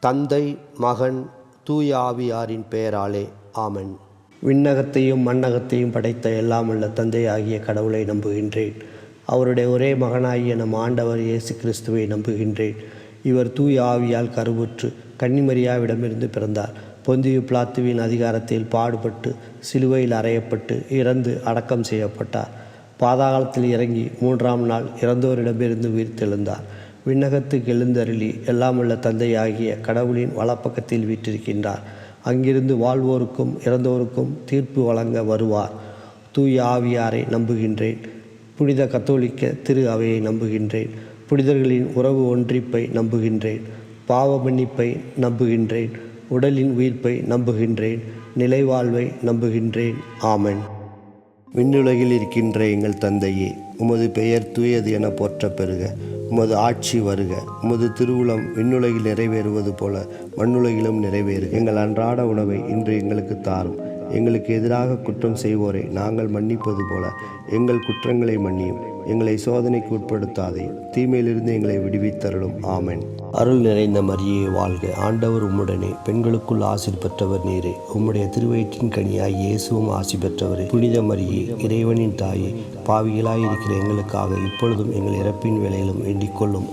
தந்தை மகன் தூய ஆவியாரின் பெயராலே ஆமன். விண்ணகத்தையும் மண்ணகத்தையும் படைத்த எல்லாம் உள்ள தந்தை ஆகிய கடவுளை நம்புகின்றேன். அவருடைய ஒரே மகனாகிய நம் ஆண்டவர் இயேசு கிறிஸ்துவை நம்புகின்றேன். இவர் தூய ஆவியால் கருவுற்று கன்னிமரியாவிடமிருந்து பிறந்தார். பொந்தியு பிளாத்துவின் அதிகாரத்தில் பாடுபட்டு சிலுவையில் அறையப்பட்டு இறந்து அடக்கம் செய்யப்பட்டார். பாதாளத்தில் இறங்கி மூன்றாம் நாள் இறந்தோரிடமிருந்து உயிர்த்தெழுந்தார் விண்ணகத்துக்கு எழுந்தருளி எல்லாம் உள்ள தந்தையாகிய கடவுளின் வலப்பக்கத்தில் வீற்றிருக்கின்றார். அங்கிருந்து வாழ்வோருக்கும் இறந்தோருக்கும் தீர்ப்பு வழங்க வருவார். தூய ஆவியாரை நம்புகின்றேன். புனித கத்தோலிக்க திரு அவையை நம்புகின்றேன். புனிதர்களின் உறவு ஒன்றிப்பை நம்புகின்றேன். பாவ மன்னிப்பை நம்புகின்றேன். உடலின் உயிர்ப்பை நம்புகின்றேன். நிலைவாழ்வை நம்புகின்றேன். ஆமன். விண்ணுலகில் இருக்கின்ற எங்கள் தந்தையே உமது பெயர் தூயது என போற்ற பெறுக உமது ஆட்சி வருக. உமது திருவுளம் விண்ணுலகில் நிறைவேறுவது போல மண்ணுலகிலும் நிறைவேறு. எங்கள் அன்றாட உணவை இன்று எங்களுக்கு தாரும். எங்களுக்கு எதிராக குற்றம் செய்வோரை நாங்கள் மன்னிப்பது போல எங்கள் குற்றங்களை மன்னியும். எங்களை சோதனைக்கு உட்படுத்தாதே தீமையிலிருந்து எங்களை விடுவித்தருளும். ஆமன். அருள் நிறைந்த மரியே வாழ்க. ஆண்டவர் உம்முடனே. பெண்களுக்குள் ஆசிர் பெற்றவர் நீரே. உம்முடைய திருவயிற்றின் கனியாய் இயேசுவும் ஆசி பெற்றவரே. புனித மரியே இறைவனின் தாயே பாவிகளாய் இருக்கிற எங்களுக்காக இப்பொழுதும் எங்கள் இறப்பின் வேலையிலும் வேண்டிக் கொள்ளும்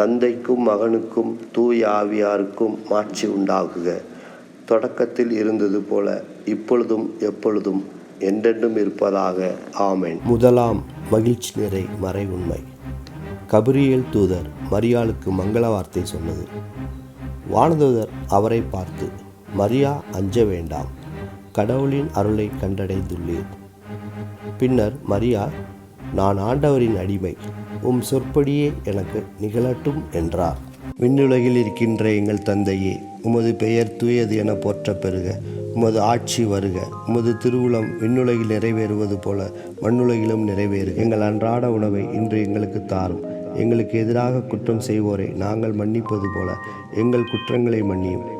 தந்தைக்கும் மகனுக்கும் தூய ஆவியாருக்கும் மாட்சி உண்டாகுக. தொடக்கத்தில் இருந்தது போல இப்பொழுதும் எப்பொழுதும் என்றென்றும் இருப்பதாக. ஆமேன். முதலாம் மகிழ்ச்சி நிறை மறை உண்மை கபிரியல் தூதர் மரியாளுக்கு மங்கள வார்த்தை சொன்னது. வானதூதர் அவரை பார்த்து மரியா அஞ்ச வேண்டாம். கடவுளின் அருளை கண்டடைந்துள்ளேன் பின்னர் மரியா நான் ஆண்டவரின் அடிமை. உம் சொற்படியே எனக்கு நிகழட்டும் என்றார். விண்ணுலகில் இருக்கின்ற எங்கள் தந்தையே உமது பெயர் தூயது என போற்ற பெறுக உமது ஆட்சி வருக உமது திருவுளம் விண்ணுலகில் நிறைவேறுவது போல மண்ணுலகிலும் நிறைவேறு எங்கள் அன்றாட உணவை இன்று எங்களுக்கு தாரும். எங்களுக்கு எதிராக குற்றம் செய்வோரை நாங்கள் மன்னிப்பது போல எங்கள் குற்றங்களை மன்னியும்.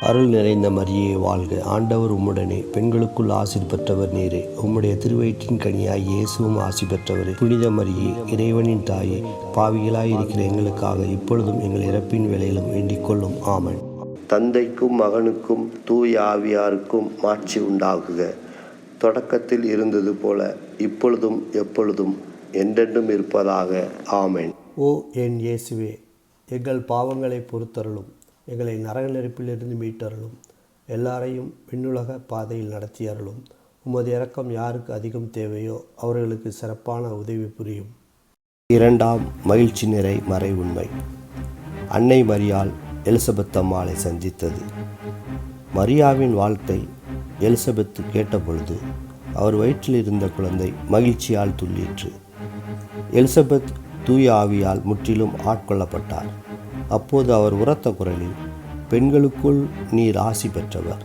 அருள் நிறைந்த மரியே வாழ்க. ஆண்டவர் உம்முடனே. பெண்களுக்குள் ஆசிர் பெற்றவர் நீரே. உம்முடைய திருவயிற்றின் கனியாய் இயேசுவும் ஆசி பெற்றவரே. புனித மரியே இறைவனின் தாயே பாவிகளாய் இருக்கிற எங்களுக்காக இப்பொழுதும் எங்கள் இறப்பின் வேளையிலும் வேண்டிக் கொள்ளும். ஆமன். தந்தைக்கும் மகனுக்கும் தூய ஆவியாருக்கும் மாட்சி உண்டாகுக. தொடக்கத்தில் இருந்தது போல இப்பொழுதும் எப்பொழுதும் என்றென்றும் இருப்பதாக. ஆமென். ஓ என் இயேசுவே எங்கள் பாவங்களை பொறுத்தருளும். எங்களை நரக நெருப்பிலிருந்து மீட்டருளும். எல்லாரையும் விண்ணுலக பாதையில் நடத்தியருளும் உமது இறக்கம் யாருக்கு அதிகம் தேவையோ அவர்களுக்கு சிறப்பான உதவி புரியும். இரண்டாம் மகிழ்ச்சி நிறை மறை உண்மை அன்னை மரியால் எலிசபெத் அம்மாளை சந்தித்தது. மரியாவின் வாழ்க்கை எலிசபெத்து கேட்டபொழுது அவர் வயிற்றில் இருந்த குழந்தை மகிழ்ச்சியால் துள்ளிற்று. எலிசபெத் தூய ஆவியால் முற்றிலும் ஆட்கொள்ளப்பட்டார். அப்போது அவர் உரத்த குரலில் பெண்களுக்குள் நீர் ஆசி பெற்றவர்.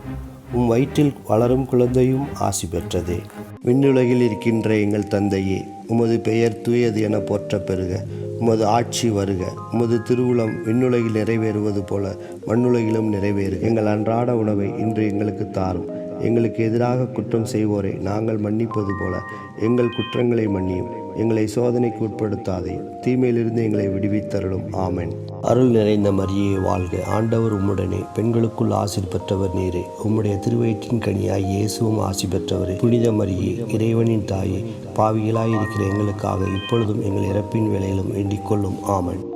உம் வயிற்றில் வளரும் குழந்தையும் ஆசி பெற்றதே. விண்ணுலகில் இருக்கின்ற எங்கள் தந்தையே உமது பெயர் தூயது என போற்ற பெறுக. உமது ஆட்சி வருக. உமது திருவுளம் விண்ணுலகில் நிறைவேறுவது போல மண்ணுலகிலும் நிறைவேறு எங்கள் அன்றாட உணவை இன்று எங்களுக்கு தாரும். எங்களுக்கு எதிராக குற்றம் செய்வோரை நாங்கள் மன்னிப்பது போல எங்கள் குற்றங்களை மன்னியும். எங்களை சோதனைக்கு உட்படுத்தாதே தீமையிலிருந்து எங்களை விடுவித்தருளும். ஆமன். அருள் நிறைந்த மரியே வாழ்க. ஆண்டவர் உம்முடனே. பெண்களுக்குள் ஆசிர் பெற்றவர் நீரே. உம்முடைய திருவயிற்றின் கனியாய் இயேசுவும் ஆசி பெற்றவரே. புனித மரியே இறைவனின் தாயே பாவிகளாய் இருக்கிற எங்களுக்காக இப்பொழுதும் எங்கள் இறப்பின் வேலையிலும் வேண்டிக் கொள்ளும். ஆமன்.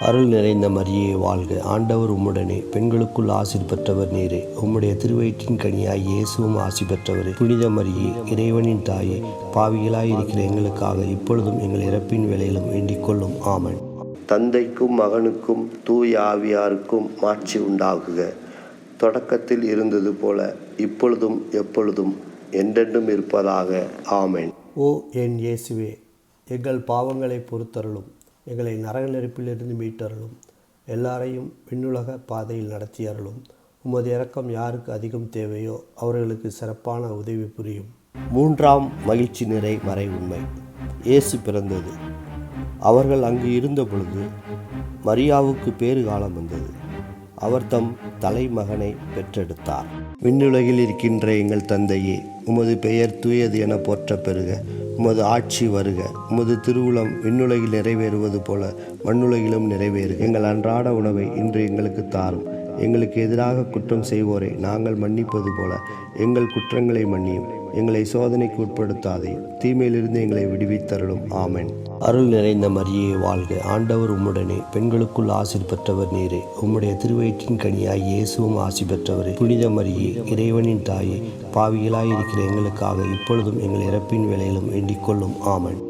அருள் நிறைந்த மரியே வாழ்க. ஆண்டவர் உம்முடனே. பெண்களுக்குள் ஆசிர் பெற்றவர் நீரே. உம்முடைய திருவயிற்றின் கனியாய் இயேசுவும் ஆசி பெற்றவரே. புனித மரியே இறைவனின் தாயே பாவிகளாய் இருக்கிற எங்களுக்காக இப்பொழுதும் எங்கள் இறப்பின் வேளையிலும் வேண்டிக் கொள்ளும். ஆமென். தந்தைக்கும் மகனுக்கும் தூய ஆவியாருக்கும் மாட்சி உண்டாகுக. தொடக்கத்தில் இருந்தது போல இப்பொழுதும் எப்பொழுதும் என்றென்றும் இருப்பதாக. ஆமென். ஓ என் இயேசுவே எங்கள் பாவங்களை பொறுத்தருளும். எங்களை நரக நெருப்பிலிருந்து மீட்டருளும். எல்லாரையும் விண்ணுலக பாதையில் நடத்தியருளும் உமது இறக்கம் யாருக்கு அதிகம் தேவையோ அவர்களுக்கு சிறப்பான உதவி புரியும். மூன்றாம் மகிழ்ச்சி நிறை மறை உண்மை. இயேசு பிறந்தது. அவர்கள் அங்கு இருந்த பொழுது மரியாவுக்கு பேறு காலம் வந்தது. அவர் தம் தலைமகனை பெற்றெடுத்தார். விண்ணுலகில் இருக்கின்ற எங்கள் தந்தையே உமது பெயர் தூயது என போற்ற பெறுக உமது ஆட்சி வருக. உமது திருவுளம் விண்ணுலகில் நிறைவேறுவது போல மண்ணுலகிலும் நிறைவேறு எங்கள் அன்றாட உணவை இன்று எங்களுக்கு தாரும். எங்களுக்கு எதிராக குற்றம் செய்வோரை நாங்கள் மன்னிப்பது போல எங்கள் குற்றங்களை மன்னியும். எங்களை சோதனைக்கு உட்படுத்தாதே தீமையிலிருந்து எங்களை விடுவித்தருளும். ஆமன். அருள் நிறைந்த மரியே வாழ்க. ஆண்டவர் உம்முடனே. பெண்களுக்குள் ஆசிர் பெற்றவர் நீரே. உம்முடைய திருவயிற்றின் கனியாய் இயேசுவும் ஆசி பெற்றவரே. புனித மரியே இறைவனின் தாயே பாவிகளாய் இருக்கிற எங்களுக்காக இப்பொழுதும் எங்கள் இறப்பின் வேலையிலும் வேண்டிக் கொள்ளும் ஆமன்.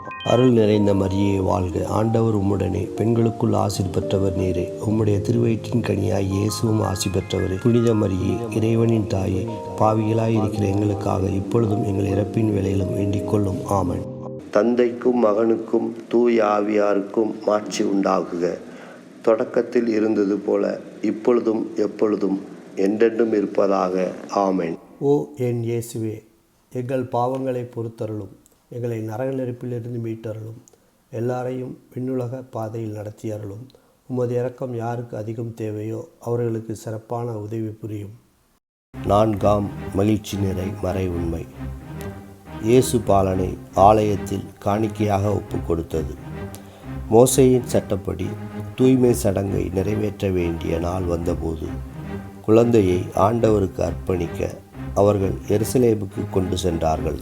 அருள் நிறைந்த மரியே வாழ்க. ஆண்டவர் உம்முடனே. பெண்களுக்குள் ஆசிர் பெற்றவர் நீரே. உம்முடைய திருவயிற்றின் கனியாய் இயேசுவும் ஆசி பெற்றவரே. புனித மரியே இறைவனின் தாயே பாவிகளாய் இருக்கிற எங்களுக்காக இப்பொழுதும் எங்கள் இறப்பின் வேளையிலும் வேண்டிக் கொள்ளும். ஆமன். தந்தைக்கும் மகனுக்கும் தூய ஆவியாருக்கும் மாட்சி உண்டாகுக. தொடக்கத்தில் இருந்தது போல இப்பொழுதும் எப்பொழுதும் என்றென்றும் இருப்பதாக. ஆமென். ஓ என் இயேசுவே எங்கள் பாவங்களை பொறுத்தருளும். எங்களை நரக நெருப்பிலிருந்து மீட்டருளும். எல்லாரையும் விண்ணுலக பாதையில் நடத்தி அருளும் உமது இறக்கம் யாருக்கு அதிகம் தேவையோ அவர்களுக்கு சிறப்பான உதவி புரியும். நான்காம் மகிழ்ச்சி நிறை மறை உண்மை. இயேசு பாலனை ஆலயத்தில் காணிக்கையாக ஒப்பு கொடுத்தது. மோசையின் சட்டப்படி தூய்மை சடங்கை நிறைவேற்ற வேண்டிய நாள் வந்தபோது குழந்தையை ஆண்டவருக்கு அர்ப்பணிக்க அவர்கள் எருசலேமுக்கு கொண்டு சென்றார்கள்.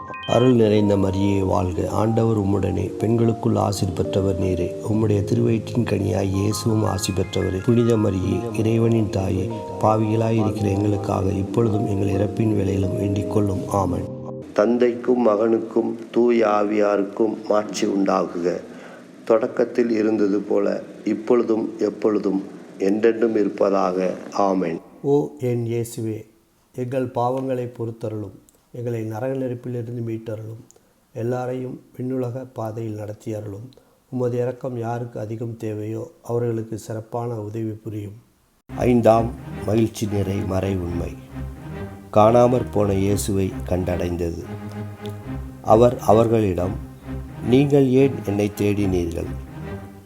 அருள் நிறைந்த மரியே வாழ்க. ஆண்டவர் உம்முடனே. பெண்களுக்குள் ஆசி பெற்றவர் நீரே. உம்முடைய திருவயிற்றின் கனியாய் இயேசுவும் ஆசி பெற்றவரே. புனித மரியே இறைவனின் தாயே பாவிகளாய் இருக்கிற எங்களுக்காக இப்பொழுதும் எங்கள் இறப்பின் வேளையிலும் வேண்டிக் கொள்ளும். ஆமன். தந்தைக்கும் மகனுக்கும் தூய ஆவியாருக்கும் மாட்சி உண்டாகுக. தொடக்கத்தில் இருந்தது போல இப்பொழுதும் எப்பொழுதும் என்றென்றும் இருப்பதாக. ஆமென். ஓ என் இயேசுவே எங்கள் பாவங்களை பொறுத்தருளும். எங்களை நரக நெருப்பிலிருந்து மீட்டருளும். எல்லாரையும் விண்ணுலக பாதையில் நடத்தி அருளும் உமது இறக்கம் யாருக்கு அதிகம் தேவையோ அவர்களுக்கு சிறப்பான உதவி புரியும். ஐந்தாம் மகிழ்ச்சி நிறை மறை உண்மை காணாமற் போன இயேசுவை கண்டடைந்தது. அவர் அவர்களிடம் நீங்கள் ஏன் என்னை தேடினீர்கள்?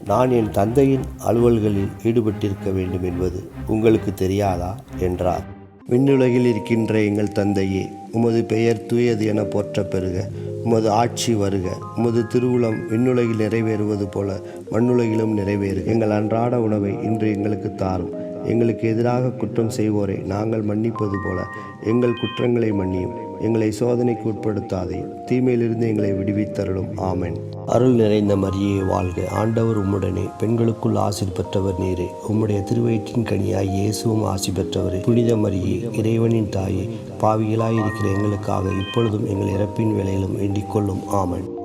நான் என் தந்தையின் அலுவல்களில் ஈடுபட்டிருக்க வேண்டும் என்பது உங்களுக்கு தெரியாதா? என்றார். விண்ணுலகில் இருக்கின்ற எங்கள் தந்தையே உமது பெயர் தூயது என போற்ற பெறுக உமது ஆட்சி வருக. உமது திருவுளம் விண்ணுலகில் நிறைவேறுவது போல மண்ணுலகிலும் நிறைவேறுக. எங்கள் அன்றாட உணவை இன்று எங்களுக்கு தாரும். எங்களுக்கு எதிராக குற்றம் செய்வோரை நாங்கள் மன்னிப்பது போல எங்கள் குற்றங்களை மன்னியும். எங்களை சோதனைக்கு உட்படுத்தாதே தீமையிலிருந்து எங்களை விடுவித்தருளும். ஆமென். அருள் நிறைந்த மரியே வாழ்க. ஆண்டவர் உம்முடனே. பெண்களுக்குள் ஆசி பெற்றவர் நீரே. உம்முடைய திருவயிற்றின் கனியாய் இயேசுவும் ஆசி பெற்றவரே. புனித மரியே இறைவனின் தாயே பாவிகளாய் இருக்கிற எங்களுக்காக இப்பொழுதும் எங்கள் இறப்பின் வேலையிலும் வேண்டிக் கொள்ளும் ஆமன்.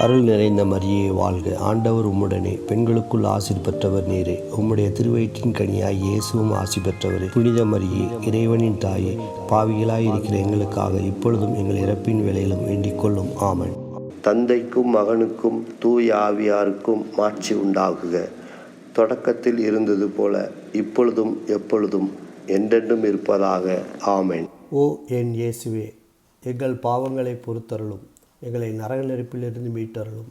அருள் நிறைந்த மரியே வாழ்க. ஆண்டவர் உம்முடனே. பெண்களுக்குள் ஆசி பெற்றவர் நீரே. உம்முடைய திருவயிற்றின் கனியாய் இயேசுவும் ஆசி பெற்றவரே. புனித மரியே இறைவனின் தாயே பாவிகளாய் இருக்கிற எங்களுக்காக இப்பொழுதும் எங்கள் இறப்பின் வேளையிலும் வேண்டிக் கொள்ளும். ஆமன். தந்தைக்கும் மகனுக்கும் தூய ஆவியாருக்கும் மாட்சி உண்டாகுக. தொடக்கத்தில் இருந்தது போல இப்பொழுதும் எப்பொழுதும் என்றென்றும் இருப்பதாக. ஆமென். ஓ என் இயேசுவே எங்கள் பாவங்களை பொறுத்தருளும். எங்களை நரக நெருப்பிலிருந்து மீட்டருளும்.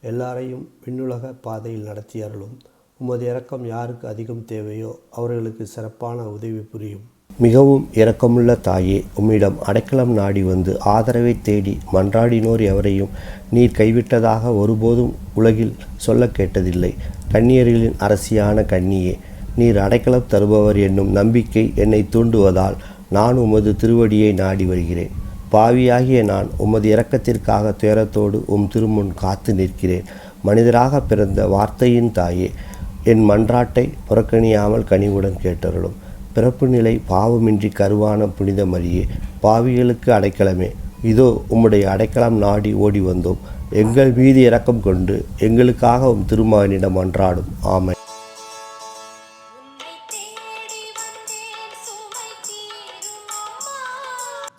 எல்லாரையும் விண்ணுலக பாதையில் நடத்தி அருளும் உமது இரக்கம் யாருக்கு அதிகம் தேவையோ அவர்களுக்கு சிறப்பான உதவி புரியும். மிகவும் இரக்கமுள்ள தாயே உம்மிடம் அடைக்கலம் நாடி வந்து ஆதரவை தேடி மன்றாடினோர் எவரையும் நீர் கைவிட்டதாக ஒருபோதும் உலகில் சொல்ல கேட்டதில்லை. கண்ணியர்களின் அரசியான கண்ணியே நீர் அடைக்கலம் தருபவர் என்னும் நம்பிக்கை என்னை தூண்டுவதால் நான் உமது திருவடியை நாடி வருகிறேன். பாவியாகிய நான் உமது இரக்கத்திற்காக துயரத்தோடு உம் திருமுன் காத்து நிற்கிறேன். மனிதராக பிறந்த வார்த்தையின் தாயே என் மன்றாட்டை புறக்கணியாமல் கனிவுடன் கேட்டருளும். பிறப்பு நிலை பாவமின்றி கருவான புனித மரியே பாவிகளுக்கு அடைக்கலமே. இதோ உம்முடைய அடைக்கலம் நாடி ஓடி வந்தோம். எங்கள் மீது இரக்கம் கொண்டு எங்களுக்காக உம் திருமகனிடம் மன்றாடும் ஆமை